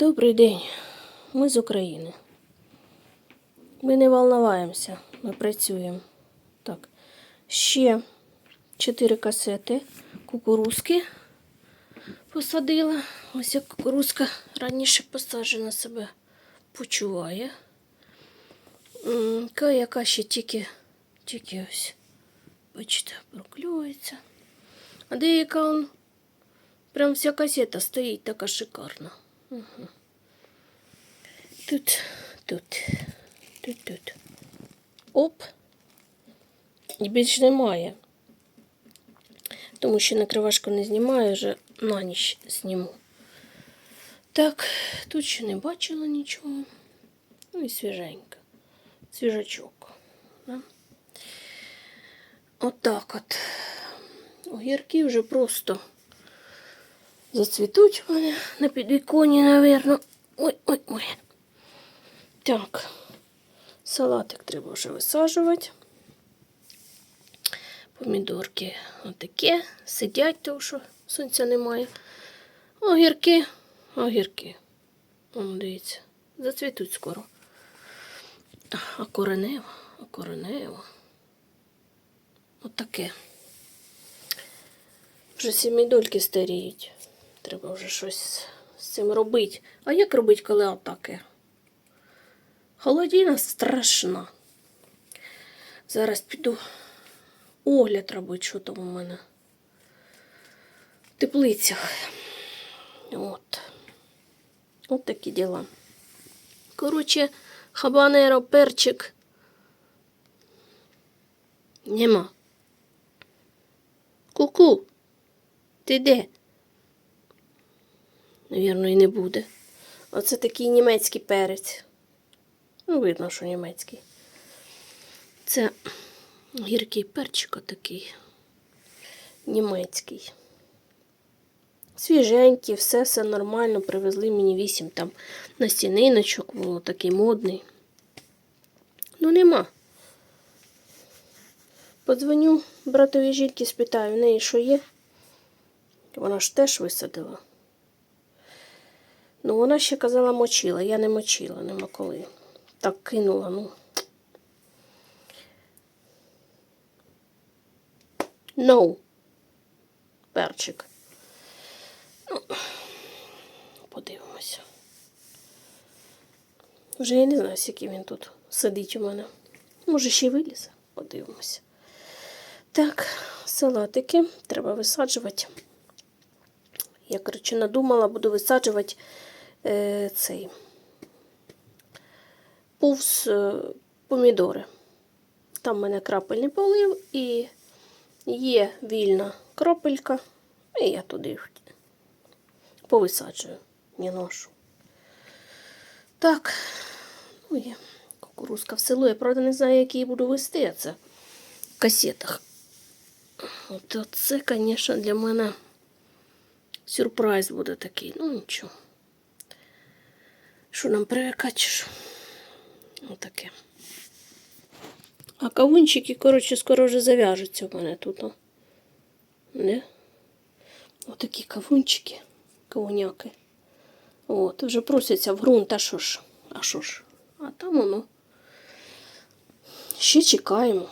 Добрий день. Ми з України. Ми не волнуваємося, ми працюємо. Так. Ще чотири касети кукурузки посадила. Ось як кукурузка раніше посаджена себе почуває. Яка ще тільки, тільки ось, бачите, проклюється. А деяка он, прям вся касета стоїть така шикарна. Тут, тут, тут, тут. Оп. І більш немає. Тому що накривашку не знімаю, вже на ніч зніму. Так, тут ще не бачила нічого. Ну і свіженько. Свіжачок. Да? Отак от. Огірки вже просто зацвітуть у мене на підвіконі, напевно. Ой, ой, ой. Так, салатик треба вже висаджувати. Помідорки отакі, сидять, тому що сонця немає. Огірки, огірки. Вон, дивіться, зацвітуть скоро. А коренево, а коренево. Отаке. Вже сімейдольки старіють. Треба вже щось з цим робити. А як робити, коли атаки? Холодина страшна. Зараз піду огляд робити, що там у мене. В теплицях. От. От такі діла. Коротше, хабанеро, перчик. Нема. Ку-ку. Ти де? Навірно, і не буде. Оце такий німецький перець. Ну, видно, що німецький. Це гіркий перчик такий. Німецький. Свіженький, все, все нормально. Привезли мені вісім там на стіниночок, було такий модний. Ну, нема. Подзвоню братові жінки, спитаю, в неї що є. Вона ж теж висадила. Ну, вона ще казала мочила, я не мочила, нема коли. Так кинула, ну. No. Перчик. Ну, подивимося. Вже я не знаю, скільки він тут сидить у мене. Може, ще й вилізе. Подивимося. Так, салатики треба висаджувати. Я, коротше, надумала, буду висаджувати е, цей повз е, помідори. Там в мене крапельний полив і є вільна кропелька, і я туди повисаджую, не ношу. Так, ну є кукурузка в село. Я правда не знаю, як її буду вести, а це в касетах. От це, звісно, для мене сюрприз буде такий. Ну нічого. Що нам що? Отаке. А кавунчики, коротше, скоро вже зав'яжуться в мене тут. О. Не? Отакі кавунчики, кавуняки. От, вже просяться в ґрунт, а що ж? А що ж? А там воно. Ще чекаємо.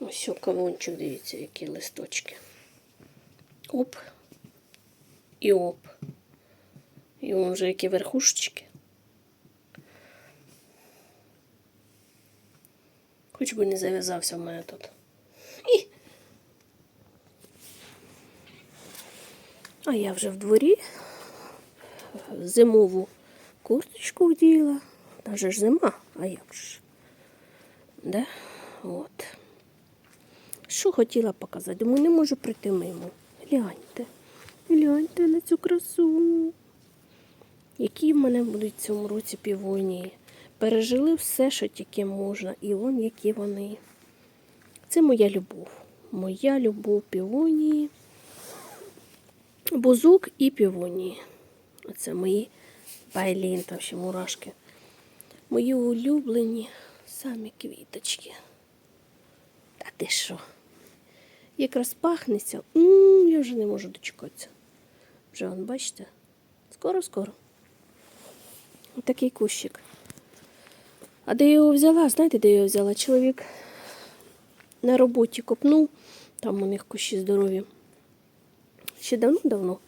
Ось кавунчик, дивіться, які листочки. Оп. І оп. І вже які верхушечки. Хоч би не зав'язався в мене тут. І. А я вже в дворі зимову курточку вділа. Даже ж зима, а як ж? Да? От. Що хотіла показати? Думаю, не можу прийти мимо. Гляньте. Гляньте на цю красу. Які в мене будуть в цьому році півонії. Пережили все, що тільки можна. І вон які вони. Це моя любов. Моя любов півонії. Бузок і півонії. Оце мої байлін, там ще мурашки. Мої улюблені самі квіточки. Та ти що? Якраз пахнеться. М, я вже не можу дочекатися. Вже вон, бачите? Скоро-скоро. Отакий кущик. А де його взяла? Знаєте, де я його взяла? Чоловік на роботі копнув, там у них кущі здорові. Ще давно-давно,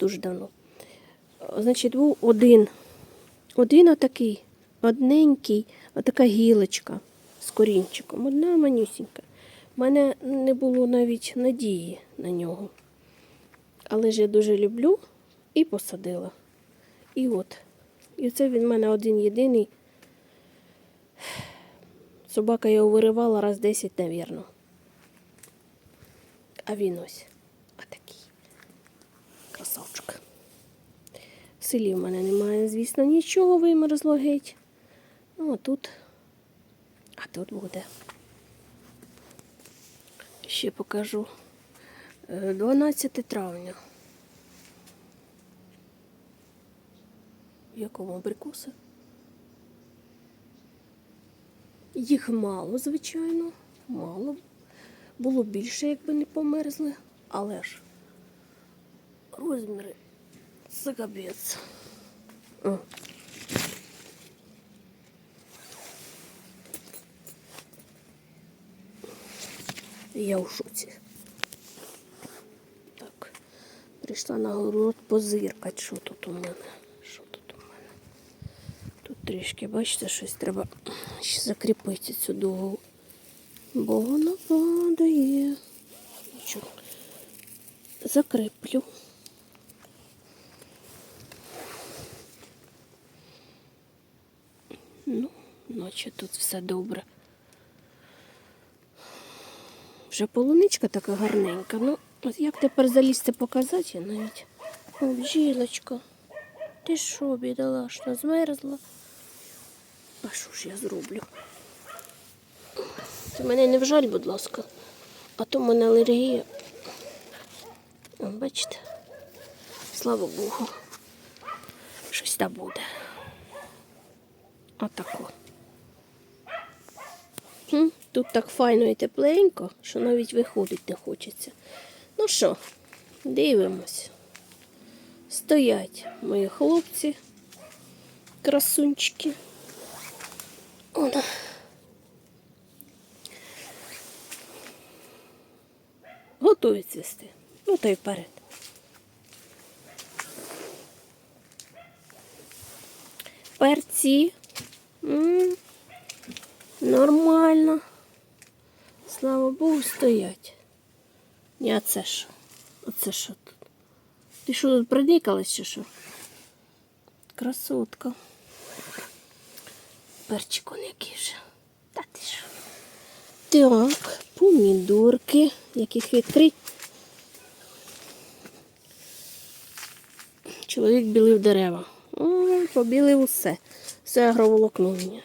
дуже давно. Значить, був один. Один отакий, одненький, отака гілочка з корінчиком. Одна манюсінька. У мене не було навіть надії на нього. Але ж я дуже люблю і посадила. І от. І це він в мене один єдиний. Собака його виривала раз 10, навірно. А він ось отакий. Красавчик. В селі в мене немає, звісно, нічого вимерзло геть. Ну, а тут. А тут буде. Ще покажу. Е, 12 травня. В якому абрикоси? Їх мало, звичайно, мало. Було більше, якби не померзли, але ж розміри це капець. Я у шоці. Так, прийшла на город позиркати, що тут у мене. Що тут у мене? Тут трішки, бачите, щось треба ще закріпити цю дугу. Бо вона падає. Нічого. Закріплю. Ну, наче тут все добре. Вже полуничка така гарненька. Ну, як тепер залізти показати я навіть. О, бджілочка. Ти що, бідолашна, змерзла? А що ж я зроблю? Ти мене не вжаль, будь ласка, а то в мене алергія. Бачите? Слава Богу. Щось там буде. Отако. Тут так файно і тепленько, що навіть виходить не хочеться. Ну що, дивимось. Стоять мої хлопці, красунчики. Оно. Готові цвісти. Ну, то й вперед. Перці. М, Нормально. Слава Богу, стоять. Ні, а це що? Оце що тут? Ти що тут проникалась чи що? Красотка. Перчик он який вже. Та ти що? Так, помідорки, яких відкрить. Чоловік білив дерева. Ой, побілив усе. Все агроволокно в мене.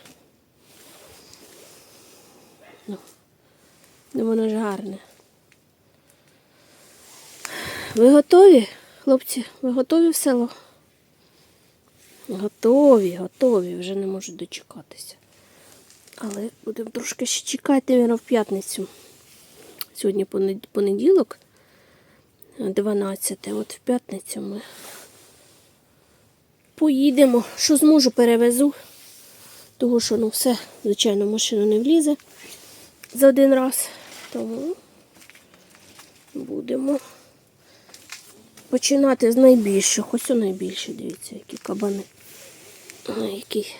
Ну, ну воно ж гарне. Ви готові, хлопці? Ви готові в село? Готові, готові, вже не можу дочекатися. Але будемо трошки ще чекати, мабуть, в п'ятницю. Сьогодні понеділок, 12. От в п'ятницю ми поїдемо. Що зможу, перевезу. Тому що ну все, звичайно, в машину не влізе за один раз. Тому будемо починати з найбільших. Ось у найбільше, дивіться, які кабани. Який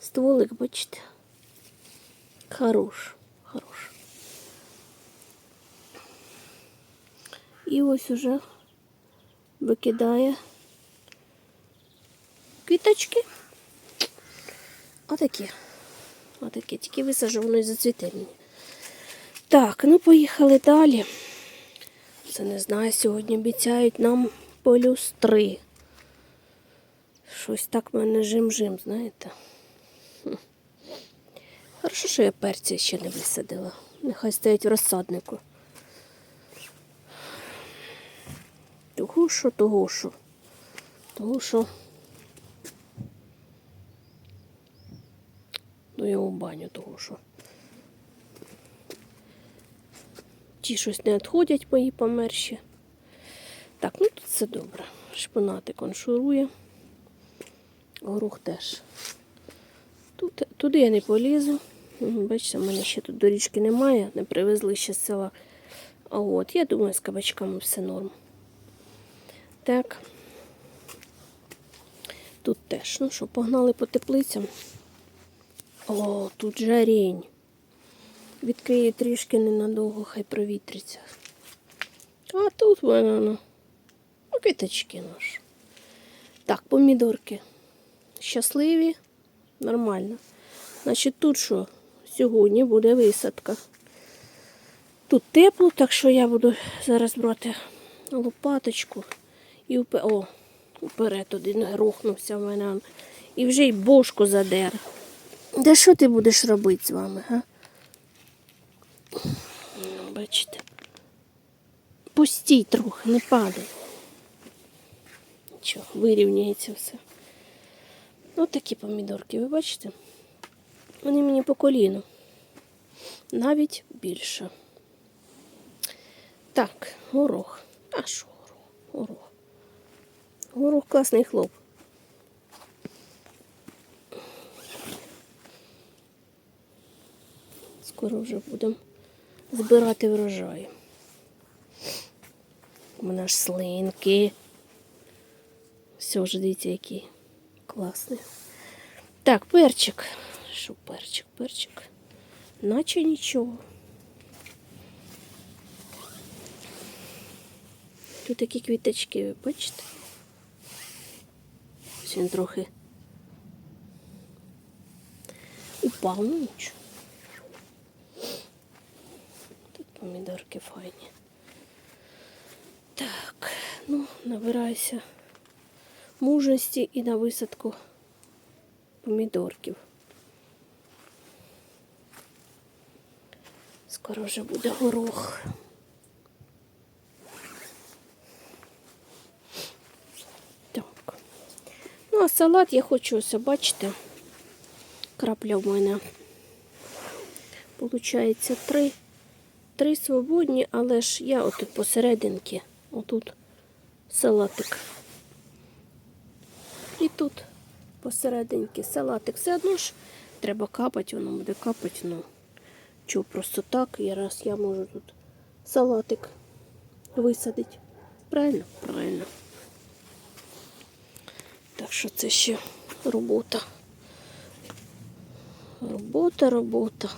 стволик, бачите. Хорош, хорош. І ось уже викидає квіточки. Отакі. Отакі. Тільки висажу, воно і зацвіте мені. Так, ну поїхали далі. Це не знаю, сьогодні обіцяють нам плюс три. Щось так мене жим-жим, знаєте. Хорошо, що я перці ще не висадила. Нехай стоять в розсаднику. Того що, того що. Того що. Ну, я у баню того що. Ті щось не відходять мої померші. Так, ну тут все добре. Шпинатик он шурує. Горох теж. Тут, туди я не полізу. Бачите, в мене ще тут доріжки немає, не привезли ще з села. А от, я думаю, з кабачками все норм. Так. Тут теж. Ну що, погнали по теплицям. О, тут жарінь. Відкрию трішки ненадовго, хай провітриться. А тут воно. Ну, ну, квіточки наш. Так, помідорки. Щасливі, нормально. Значить, тут що? Сьогодні буде висадка. Тут тепло, так що я буду зараз брати лопаточку і впе... О, вперед один рухнувся в мене. І вже й бошку задер. Де що ти будеш робити з вами, га? Ну, Бачите. Пустій трохи, не падай. Нічого, вирівняється все. Ось такі помідорки, ви бачите? Вони мені по коліну. Навіть більше. Так, горох. А що горох? Горох. Горох класний хлоп. Скоро вже будемо збирати врожай. У мене ж слинки. Все ж дивіться, який класний. Так, перчик. Що перчик, перчик? Наче нічого. Тут такі квіточки, ви бачите? Ось Він трохи упав, ну нічого. Тут помідорки файні. Так, ну, набираюся мужності і на висадку помідорків. Скоро вже буде горох. Так. Ну, а салат я хочу ось, бачите, крапля в мене. Получається три. Три свободні, але ж я отут посерединки, отут салатик. Тут посерединки салатик. Все одно ж треба капати, воно буде капати. Ну, чого просто так, і раз я можу тут салатик висадити. Правильно? Правильно. Так що це ще робота. Робота, робота.